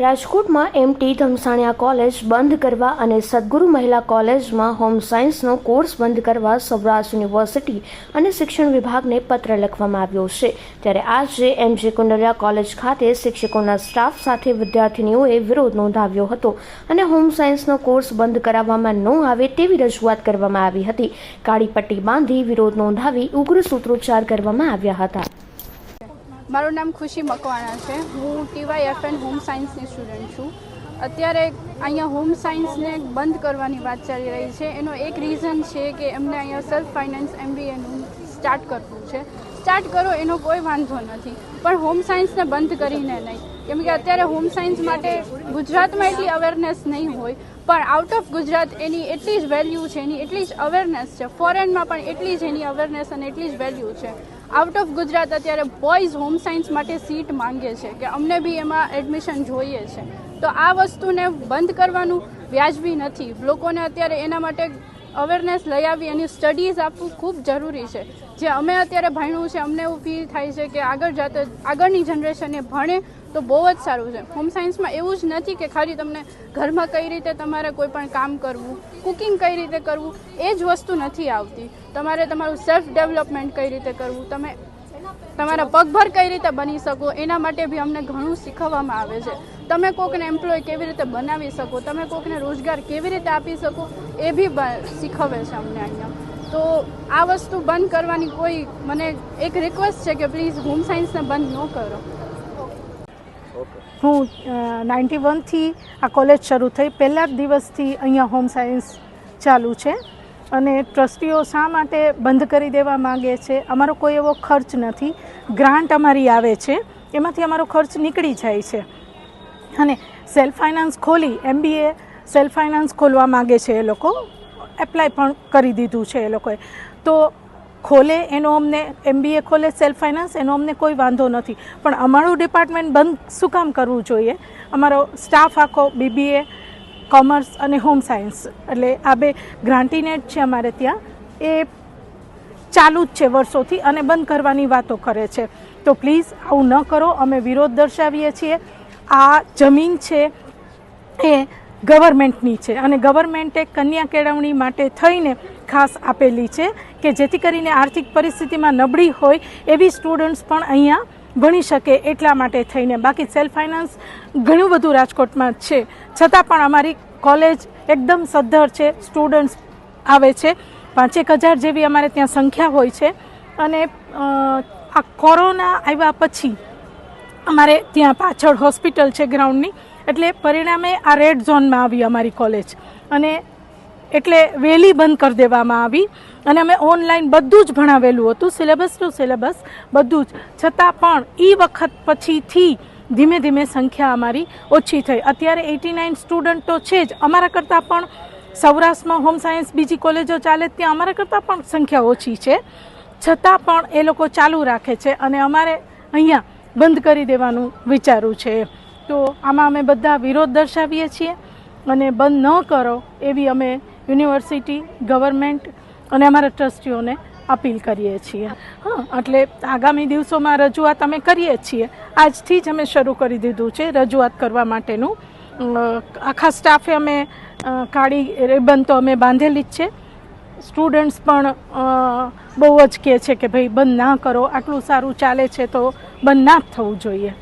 રાજકોટમાં MT ધમસાણિયા college બંધ કરવા અને સદગુરુ મહિલા કોલેજમાં હોમ સાયન્સનો કોર્સ બંધ કરવા સૌરાષ્ટ્ર યુનિવર્સિટી અને શિક્ષણ વિભાગને પત્ર લખવામાં આવ્યો છે. ત્યારે આજે એમજે કુંડલિયા કોલેજ ખાતે શિક્ષકોના સ્ટાફ સાથે વિદ્યાર્થીનીઓએ વિરોધ નોંધાવ્યો હતો અને હોમ સાયન્સનો કોર્સ બંધ કરાવવામાં ન આવે તેવી રજૂઆત કરવામાં આવી હતી. કાળી પટ્ટી બાંધી વિરોધ નોંધાવી ઉગ્ર સૂત્રોચ્ચાર કરવામાં આવ્યા હતા. મારું નામ ખુશી મકવાણા છે. હું ટીવાય એફએન હોમ સાયન્સની સ્ટુડન્ટ છું. અત્યારે અહીંયા હોમ સાયન્સને બંધ કરવાની વાત ચાલી રહી છે. એનો એક રીઝન છે કે એમને અહીંયા સેલ્ફ ફાઇનાન્સ એમબીએનું સ્ટાર્ટ કરવું છે. સ્ટાર્ટ કરો, એનો કોઈ વાંધો નથી. પણ હોમ સાયન્સને બંધ કરીને નહીં. કેમ કે અત્યારે હોમ સાયન્સ માટે ગુજરાતમાં એટલી અવેરનેસ નહીં હોય. પણ આઉટ ઓફ ગુજરાત એની એટલી જ વેલ્યુ છે, એની એટલી જ અવેરનેસ છે. ફોરેનમાં પણ એટલી જ એની અવેરનેસ અને એટલી જ વેલ્યુ છે. આઉટ ઓફ ગુજરાત અત્યારે બોયઝ હોમ સાયન્સ માટે સીટ માંગે છે કે અમને બી એમાં એડમિશન જોઈએ છે. તો આ વસ્તુને બંધ કરવાનું વ્યાજબી નથી. લોકોને અત્યારે એના માટે અવેરનેસ લઈ આવી, એની સ્ટડીઝ આપવું ખૂબ જરૂરી છે. જે અમે અત્યારે ભણ્યું છે, અમને એવું ફીલ થાય છે કે આગળ જાતે, આગળની જનરેશને ભણે તો બહુ જ સારું છે. હોમ સાયન્સમાં એવું જ નથી કે ખાલી તમને ઘરમાં કઈ રીતે તમારે કોઈ પણ કામ કરવું કુકિંગ કઈ રીતે કરવું, એ જ વસ્તુ નથી આવતી. તમારે તમારું સેલ્ફ ડેવલપમેન્ટ કઈ રીતે કરવું, તમે તમારા પગભર કઈ રીતે બની શકો, એના માટે બી અમને ઘણું શીખવવામાં આવે છે. તમે કોકને એમ્પ્લોય કેવી રીતે બનાવી શકો, તમે કોકને રોજગાર કેવી રીતે આપી શકો, એ બી શીખવે છે અમને અહીંયા. તો આ વસ્તુ બંધ કરવાની કોઈ, મને એક રિક્વેસ્ટ છે કે પ્લીઝ હોમ સાયન્સને બંધ ન કરો. હું નાઇન્ટી વનથી આ કોલેજ શરૂ થઈ. પહેલા જ દિવસથી અહીંયા હોમ સાયન્સ ચાલુ છે અને ટ્રસ્ટીઓ શા માટે બંધ કરી દેવા માગે છે? અમારો કોઈ એવો ખર્ચ નથી. ગ્રાન્ટ અમારી આવે છે. એમાંથી અમારો ખર્ચ નીકળી જાય છે. અને સેલ્ફ ફાઇનાન્સ ખોલી એમબીએ સેલ્ફ ફાઇનાન્સ ખોલવા માગે છે એ લોકો. એપ્લાય પણ કરી દીધું છે એ લોકોએ. તો ખોલે એનો અમને એમબીએ ખોલે સેલ્ફ ફાઇનાન્સ એનો અમને કોઈ વાંધો નથી. પણ અમારું ડિપાર્ટમેન્ટ બંધ શું કામ કરવું જોઈએ? અમારો સ્ટાફ આખો બીબીએ કોમર્સ અને હોમ સાયન્સ એટલે આ બે ગ્રાન્ટીનેટ છે અમારે ત્યાં. એ ચાલુ જ છે વર્ષોથી અને બંધ કરવાની વાતો કરે છે. તો પ્લીઝ આવું ન કરો. અમે વિરોધ દર્શાવીએ છીએ. આ જમીન છે એ ગવર્મેન્ટની છે અને ગવર્મેન્ટે કન્યા કેળવણી માટે થઈને ખાસ આપેલી છે કે જેથી કરીને આર્થિક પરિસ્થિતિમાં નબળી હોય એવી સ્ટુડન્ટ્સ પણ અહીંયા ભણી શકે એટલા માટે થઈને. બાકી સેલ્ફ ફાઇનાન્સ ઘણું બધું રાજકોટમાં છે. છતાં પણ અમારી કોલેજ એકદમ સદ્ધર છે, સ્ટુડન્ટ્સ આવે છે. પાંચેક હજાર જેવી અમારે ત્યાં સંખ્યા હોય છે. અને આ કોરોના આવ્યા પછી અમારે ત્યાં પાછળ હોસ્પિટલ છે ગ્રાઉન્ડની. એટલે પરિણામે આ રેડ ઝોનમાં આવી અમારી કોલેજ. અને એટલે વહેલી બંધ કરી દેવામાં આવી. અને અમે ઓનલાઈન બધું જ ભણાવેલું હતું, સિલેબસ ટુ સિલેબસ બધું જ. છતાં પણ એ વખત પછીથી ધીમે ધીમે સંખ્યા અમારી ઓછી થઈ. અત્યારે એટી નાઇન સ્ટુડન્ટ તો છે જ. અમારા કરતાં પણ સૌરાષ્ટ્રમાં હોમ સાયન્સ બીજી કોલેજો ચાલે, ત્યાં અમારા કરતાં પણ સંખ્યા ઓછી છે. છતાં પણ એ લોકો ચાલુ રાખે છે અને અમારે અહીંયા બંધ કરી દેવાનું વિચારું છે. તો આમાં અમે બધા વિરોધ દર્શાવીએ છીએ અને બંધ ન કરો એવી અમે યુનિવર્સિટી, ગવર્મેન્ટ અને અમારા ટ્રસ્ટીઓને અપીલ કરીએ છીએ. હા, એટલે આગામી દિવસોમાં રજૂઆત અમે કરીએ છીએ. આજથી જ અમે શરૂ કરી દીધું છે રજૂઆત કરવા માટેનું. આખા સ્ટાફે અમે કાળી રિબન તો અમે બાંધેલી જ છે. સ્ટુડન્ટ્સ પણ બહુ જ કહે છે કે ભાઈ બંધ ના કરો, આટલું સારું ચાલે છે તો બંધ ના જ થવું જોઈએ.